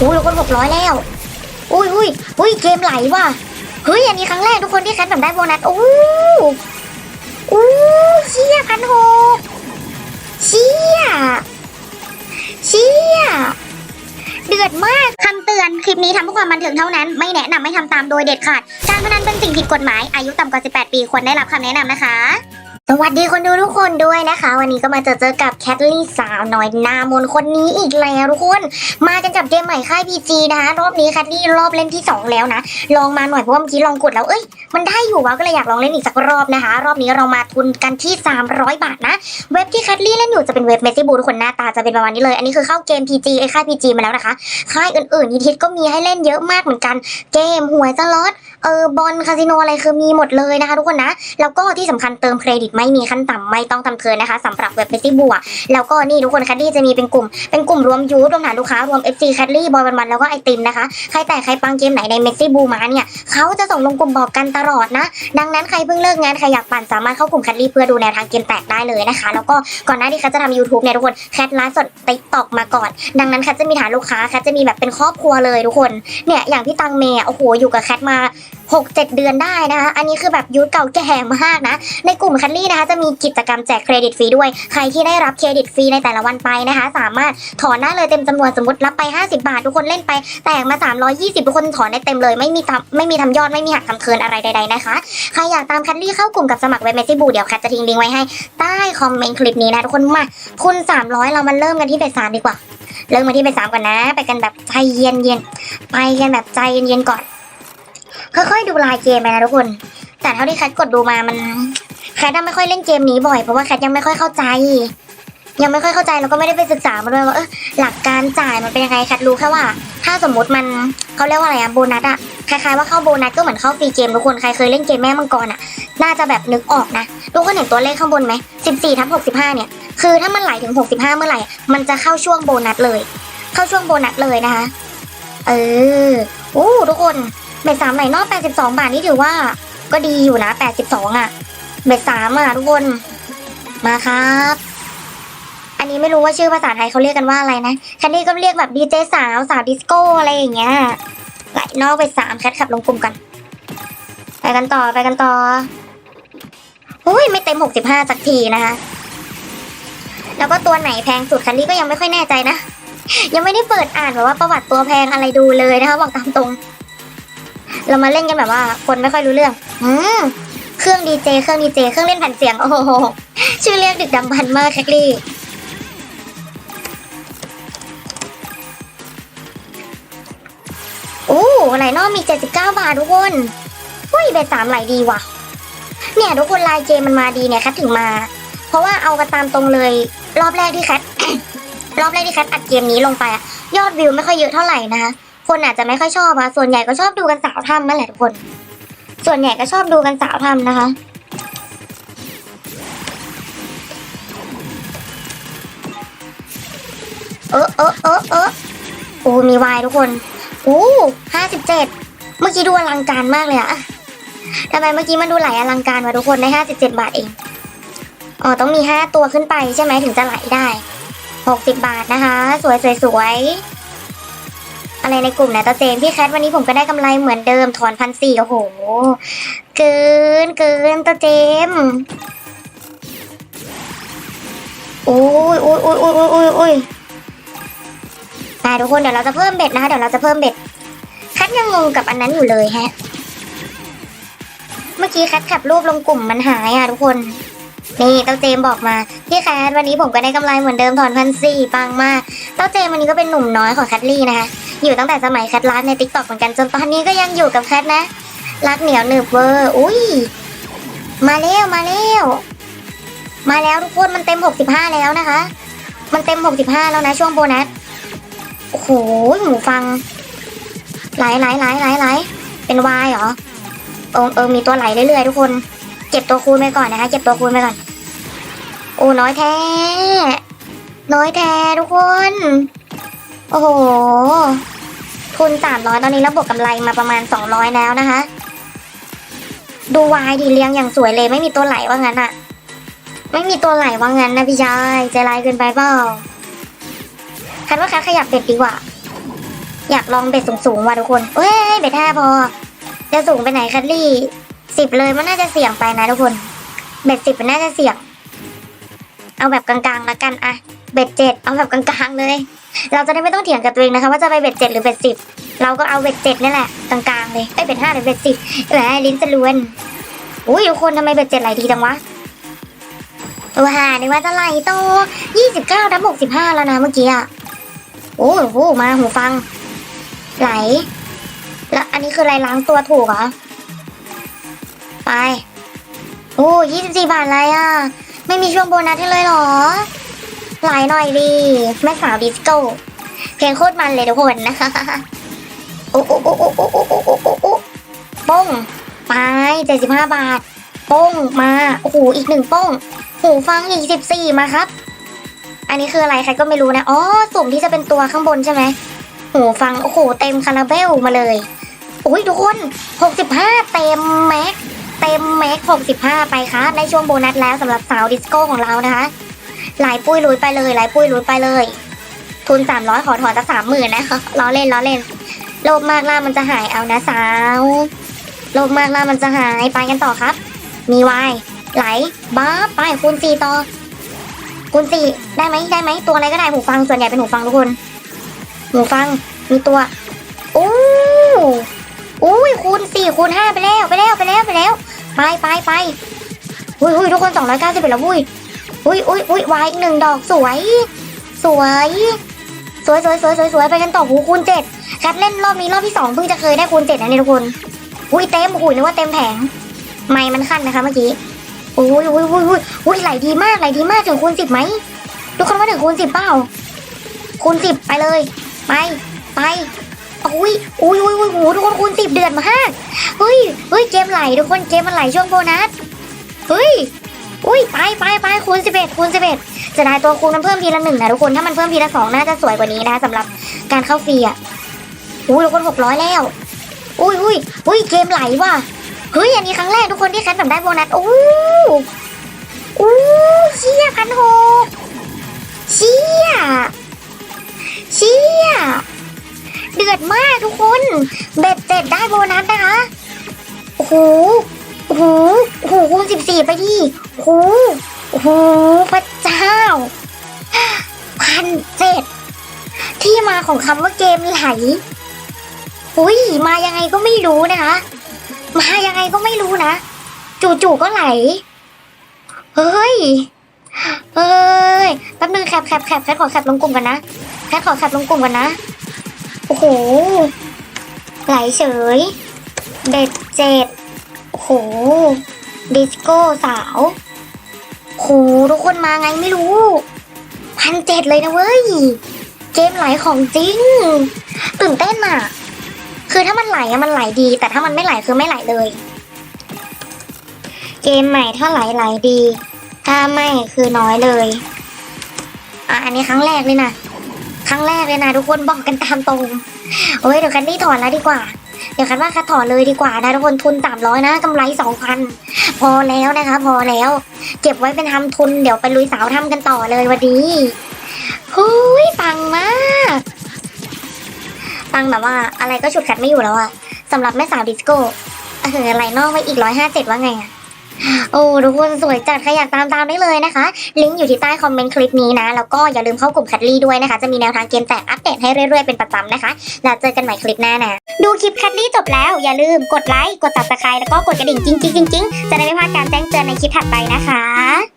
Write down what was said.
อุ้ยทุกคนหกร้อยแล้ว อุ้ยอุ้ยอุ้ยเกมไหลว่ะ เฮ้ย อันนี้ครั้งแรกทุกคนที่แคทแบบได้โบนัส อู้อู้เชี่ยพันหกเชี่ยเชี่ยเดือดมากคำเตือน คลิปนี้ทำเพื่อความบันเทิงเท่านั้น ไม่แนะนำไม่ทำตามโดยเด็ดขาด การพนันเป็นสิ่งผิดกฎหมาย อายุต่ำกว่า 18 ปี ควรได้รับคำแนะนำนะคะ สวัสดีคนดูทุกคนด้วยนะคะ วันนี้ก็มาเจอเจอกับแคทลี่สาวน้อยนามนคนนี้อีกแล้วทุกคน มากันกับเกมใหม่ค่าย PG นะคะ รอบนี้แคทลี่รอบเล่นที่ 2 แล้วนะ ลองมาหน่อยเพราะว่าเมื่อกี้ลองกดแล้วเอ้ยมันได้อยู่วะก็เลยอยากลองเล่นอีกสักรอบนะคะ รอบนี้เรามาทุนกันที่ 300 บาทนะ เว็บที่แคทลี่เล่นอยู่จะเป็นเว็บเมซี่บูทุกคนหน้าตาจะเป็นประมาณนี้เลย อันนี้คือเข้าเกม PG ไอค่าย PG มาแล้วนะคะ ค่ายอื่นๆฮิตๆก็มีให้เล่นเยอะมากเหมือนกัน เกมหวยสล็อตเออบอลคาสิโนอะไรคือมีหมดเลยนะคะ ทุกคนนะแล้วก็ที่สำคัญเติมเครดิตไม่มีขั้นต่ำไม่ต้องทำเทินนะคะสำหรับเว็บเมซี่บูอะแล้วก็นี่ทุกคนแคทลี่จะมีเป็นกลุ่ม เป็นกลุ่มรวมยูทรวมฐานลูกค้ารวม FC แคทลี่บอยวันๆแล้วก็ไอติมนะคะใครแต่ใครปังเกมไหนในเมซี่บูมาเนี่ยเขาจะส่งลงกลุ่มบอกกันตลอดนะ ดังนั้นใครเพิ่งเลิกงานใครอยากปั่นสามารถเข้ากลุ่มแคทลี่เพื่อดูแนวทางเกมแตกได้เลยนะคะ แล้วก็ก่อนหน้าที่แคทจะทำ YouTube เนี่ยทุกคนแคทไลฟ์สดติ๊กตอกมาก่อน ดังนั้นแคทจะมีฐานลูกค้าแคทจะมีแบบเป็นครอบครัวเลยทุกคนเนี่ยอย่างพี่ตังเมย์โอ้โหอยู่กับแคทมา หกเจ็ดเดือนได้นะคะ อันนี้คือแบบยุทธเก่าแก่มากนะ ในกลุ่มแคทลี่นะคะจะมีกิจกรรมแจกเครดิตฟรีด้วย ใครที่ได้รับเครดิตฟรีในแต่ละวันไปนะคะ สามารถถอนได้เลยเต็มจำนวนสมมติรับไป 50 บาท ทุกคนเล่นไป แตกมา 320 ทุกคนถอนได้เต็มเลย ไม่มีทำไม่มีทำยอดไม่มีหักทำเคินอะไรใดๆนะคะ ใครอยากตามแคทลี่เข้ากลุ่มกับสมัครเว็บเมซี่บูเดี๋ยวแคทจะทิ้งลิงก์ไว้ให้ใต้คอมเมนต์คลิปนี้นะทุกคนมาทุน300 เรามาเริ่มกันที่เบสสามดีกว่าเริ่มมาที่เบสสามก่อนนะ ไปกันแบบใจเย็นๆไปกันแบบใจเย็นๆก่อน ค่อยๆดูลายเกมไปนะทุกคน แต่เท่าที่แคทกดดูมามันแคทยังไม่ค่อยเล่นเกมนี้บ่อยเพราะว่าแคทยังไม่ค่อยเข้าใจ ยังไม่ค่อยเข้าใจแล้วก็ไม่ได้ไปศึกษามาด้วยว่าเออหลักการจ่ายมันเป็นยังไงแคทรู้แค่ว่า ถ้าสมมติมันเขาเรียกว่าอะไรอะโบนัสอะคล้ายๆว่าเข้าโบนัสก็เหมือนเข้าฟรีเกมทุกคนใครเคยเล่นเกมแม่มังกรอะน่าจะแบบนึกออกนะทุกคนเห็นตัวเลขข้างบนไหม14ทับ65เนี่ยคือถ้ามันไหลถึง65เมื่อไหร่ มันจะเข้าช่วงโบนัสเลย เข้าช่วงโบนัสเลยนะคะ เออโอ้ทุกคน เบ็ดสามไหลนอก82 บาทนี่ถือว่า ก็ดีอยู่นะ 82 อะ เบ็ดสามอะทุกคน มาครับ อันนี้ไม่รู้ว่าชื่อภาษาไทยเขาเรียกกันว่าอะไรนะแคนดี้ก็เรียกแบบดีเจสาวสาวดิสโก้อะไรอย่างเงี้ย ไหลนอกเบ็ดสามแคทขับลงกลุ่มกัน ไปกันต่อไปกันต่อโอ้ยไม่เต็ม 65สักทีนะคะ แล้วก็ตัวไหนแพงสุดแคนดี้ก็ยังไม่ค่อยแน่ใจนะ ยังไม่ได้เปิดอ่านแบบว่าประวัติตัวแพงอะไรดูเลยนะคะบอกตามตรง เรามาเล่นกันแบบว่าคนไม่ค่อยรู้เรื่อง อืมเครื่องดีเจเครื่องดีเจเครื่องเล่นแผ่นเสียง โอ้โห ชื่อเรียกดึกดำบรรพ์มากแคคลี่โอ้ไหลนอกมี 79 บาททุกคนอุ้ยเบสสามไหลดีว่ะ เนี่ยทุกคนลายเกมมันมาดีเนี่ยแคทถึงมา เพราะว่าเอากันตามตรงเลย รอบแรกที่แคทรอบแรกที่แคทอัดเกมนี้ลงไปอะยอดวิวไม่ค่อยเยอะเท่าไหร่นะคะ คนอาจจะไม่ค่อยชอบอะส่วนใหญ่ก็ชอบดูกันสาวทำนั่นแหละทุกคน ส่วนใหญ่ก็ชอบดูกันสาวทำนะคะ เออเออเออเออโอ้มีวายทุกคนโอ้ห้าสิบเจ็ดเมื่อกี้ดูอลังการมากเลยอะทำไมเมื่อกี้มันดูไหลอลังการวะทุกคนได้ห้าสิบเจ็ดบาทเอง อ๋อต้องมีห้าตัวขึ้นไปใช่ไหมถึงจะไหลได้หกสิบบาทนะคะ สวยสวยสวย อะไรในกลุ่มนะตาเจมพี่แคทวันนี้ผมก็ได้กำไรเหมือนเดิมถอนพันสี่โอ้โห เกินเกินตาเจมอุ้ยอุ้ยอุ้ยอุ้ยอุ้ยอุ้ยอุ้ยทุกคนเดี๋ยวเราจะเพิ่มเบ็ดนะคะเดี๋ยวเราจะเพิ่มเบ็ดแคทยังงงกับอันนั้นอยู่เลยฮะ เมื่อกี้แคทขับรูปลงกลุ่มมันหายอะทุกคน นี่เต้าเจมบอกมาพี่แคทวันนี้ผมก็ได้กำไรเหมือนเดิมถอนพันสี่ปังมากเต้าเจมวันนี้ก็เป็นหนุ่มน้อยของแคทลี่นะคะ อยู่ตั้งแต่สมัยแคทไลฟ์ในติ๊กต็อกเหมือนกันจนตอนนี้ก็ยังอยู่กับแคทนะ รักเหนียวหนึบเวอร์อุ้ยมาแล้วมาแล้วมาแล้วทุกคนมันเต็มหกสิบห้าแล้วนะคะ มันเต็มหกสิบห้าแล้วนะช่วงโบนัสโอ้โหหมูฟังไหลไหลไหลไหลไหลเป็นวายเหรอเออเออมีตัวไหลเรื่อยๆทุกคน เก็บตัวคูณไปก่อนนะคะ เก็บตัวคูณไปก่อน โอ้น้อยแท้ น้อยแท้ทุกคน โอ้โห ทุนสามร้อยตอนนี้แล้วบวกกำไรมาประมาณสองร้อยแล้วนะคะ ดูวายดีเรียงอย่างสวยเลยไม่มีตัวไหลว่างั้นอะไม่มีตัวไหลว่างั้นนะพี่ชายใจร้ายเกินไปเปล่าคันว่าคันขยับเบ็ดดีกว่า อยากลองเบ็ดสูงๆว่ะทุกคนเอ้ยเบ็ดห้าพอ จะสูงไปไหนคัดลี่สิบเลยมันน่าจะเสี่ยงไปนะทุกคน เบ็ดสิบมันน่าจะเสี่ยง เอาแบบกลางๆแล้วกันอะเบ็ดเจ็ดเอาแบบกลางๆเลย เราจะได้ไม่ต้องเถียงกับตัวเองนะคะว่าจะไปเบ็ดเจ็ดหรือเบ็ดสิบเราก็เอาเบ็ดเจ็ดนี่แหละกลางๆเลยไอ้เบ็ดห้าหรือเบ็ดสิบแหมลิ้นจะลวนอุ้ยทุกคนทำไมเบ็ดเจ็ดไหลดีจังวะตัวหานึกว่าจะไหลโตยี่สิบเก้าทับหกสิบห้าแล้วนะเมื่อกี้อะโอ้โหมาหูฟัง ไหล แล้วอันนี้คืออะไรล้างตัวถูกเหรอไปโอ้ยี่สิบสี่บาทอะไรอะ ไม่มีช่วงโบนัสให้เลยเหรอ หลายหน่อยดีแม่สาวดิสโก้เพลงโคตรมันเลยทุกคนนะคะโอ้โอ้โอ้โอ้โอ้โอ้โอ้โอ้โอ้โอ้ป้งไปเจ็ดสิบห้าบาทป้งมาโอ้โหอีกหนึ่งป้งหูฟังอีกสิบสี่มาครับ อันนี้คืออะไรใครก็ไม่รู้นะอ๋อสุ่มที่จะเป็นตัวข้างบนใช่ไหมหูฟังโอ้โหเต็มคาราเบลมาเลยอุ้ยทุกคน65เต็มแม็กเต็มแม็ก65ไปค่ะในช่วงโบนัสแล้วสำหรับสาวดิสโก้ของเรานะคะ หลายปุ้ยลุยไปเลยหลายปุ้ยลุยไปเลย ทุน300ขอถอนสักสามหมื่นนะคะล้อเล่นล้อเล่น โลภมากล่ามันจะหายเอานะสาว โลภมากล่ามันจะหายไปกันต่อครับ มีวายไหลบ้าไปคูณสี่ต่อคูณสี่ได้ไหมได้ไหมตัวอะไรก็ได้หูฟังส่วนใหญ่เป็นหูฟังทุกคนหูฟังมีตัวโอ้อุ้ยคูณสี่คูณห้าไปแล้วไปแล้วไปแล้วไปแล้ว ไปไปไปอุ้ยอุ้ยทุกคนสองร้อยเก้าสิบเป็นแล้วอุ้ย อุ้ยอุ้ยอุ้ยวายอีกหนึ่งดอกสวย สวย สวยสวยสวยสวยสวยไปกันต่อหูคูณเจ็ดแคทเล่นรอบนี้รอบที่สองเพิ่งจะเคยได้คูณเจ็ดนะเนี่ยทุกคน อุ้ยเต็มหูยนึกว่าเต็มแผง ไม่มันขั้นนะคะเมื่อกี้อุ้ยอุ้ยอุ้ยอุ้ยอุ้ยไหลดีมากไหลดีมากถึงคูณสิบไหมทุกคนว่าถึงคูณสิบเปล่าคูณสิบไปเลย ไปไปอุ้ยอุ้ยอุ้ยอุ้ยโหทุกคนคูณสิบเดือนมากเฮ้ยเฮ้ยเกมไหลทุกคนเกมมันไหลช่วงโบนัสเฮ้ย อุ้ยไปไปไปคูณสิบเอ็ดคูณสิบเอ็ดจะได้ตัวคูณมันเพิ่มทีละหนึ่งนะทุกคนถ้ามันเพิ่มทีละสองน่าจะสวยกว่านี้นะสำหรับการเข้าฟรีอะอุ้ยทุกคนหกร้อยแล้ว อุ้ยอุ้ยอุ้ยเกมไหลว่ะเฮ้ยอันนี้ครั้งแรกทุกคนที่แคทแบบได้โบนัสโอ้โอ้เชี่ยพันหกเชี่ยเชี่ยเดือดมากทุกคนเบ็ดเจ็ดได้โบนัสนะคะโอ้โหโอ้โหโอ้โหคูณสิบสี่ไปดิ หโอ้โหพระเจ้าพันเจ็ดที่มาของคำว่าเกมไหลอุ้ยมายังไงก็ไม่รู้นะคะ มายังไงก็ไม่รู้นะ จู่ๆก็ไหล เฮ้ยเฮ้ยแป๊บนึงแคปแคปแคปแคปขอแคปลงกลุ่มกันนะแคปขอแคปลงกลุ่มกันนะ โอ้โห ไหลเฉย เด็ดเจ็ดโอ้โห ดิสโก้สาว โหทุกคนมาไงไม่รู้พันเจ็ดเลยนะเว้ย เกมไหลของจริง ตื่นเต้นอะคือถ้ามันไหลอะมันไหลดี แต่ถ้ามันไม่ไหลคือไม่ไหลเลย เกมใหม่ถ้าไหลไหลดี ถ้าไม่คือน้อยเลยอะอันนี้ครั้งแรกเลยนะครั้งแรกเลยนะทุกคนบอกกันตามตรงโอ้ยเดี๋ยวคันนี่ถอนแล้วดีกว่า เดี๋ยวคันว่าคัดถอนเลยดีกว่านะทุกคนทุนสามร้อยนะกำไรสองพัน พอแล้วนะคะ พอแล้ว เก็บไว้เป็นทำทุนเดี๋ยวไปลุยสาวทำกันต่อเลยวันนี้หุยปังมากปังแบบว่าอะไรก็ฉุดขัดไม่อยู่แล้วอะสำหรับแม่สาวดิสโก้เออไรนอกไปอีกร้อยห้าเจ็ดว่าไงอะ โอ้ทุกคนสวยจัดใครอยากตามตามได้เลยนะคะ ลิงก์อยู่ที่ใต้คอมเมนต์คลิปนี้นะ แล้วก็อย่าลืมเข้ากลุ่มแคทลี่ด้วยนะคะ จะมีแนวทางเกมแจกอัปเดตให้เรื่อยๆเป็นประจำนะคะ แล้วเจอกันใหม่คลิปหน้านะ ดูคลิปแคทลี่จบแล้ว อย่าลืมกดไลค์ กดติดตามแล้วก็กดกระดิ่งจริงๆๆๆจะได้ไม่พลาดการแจ้งเตือนในคลิปถัดไปนะคะ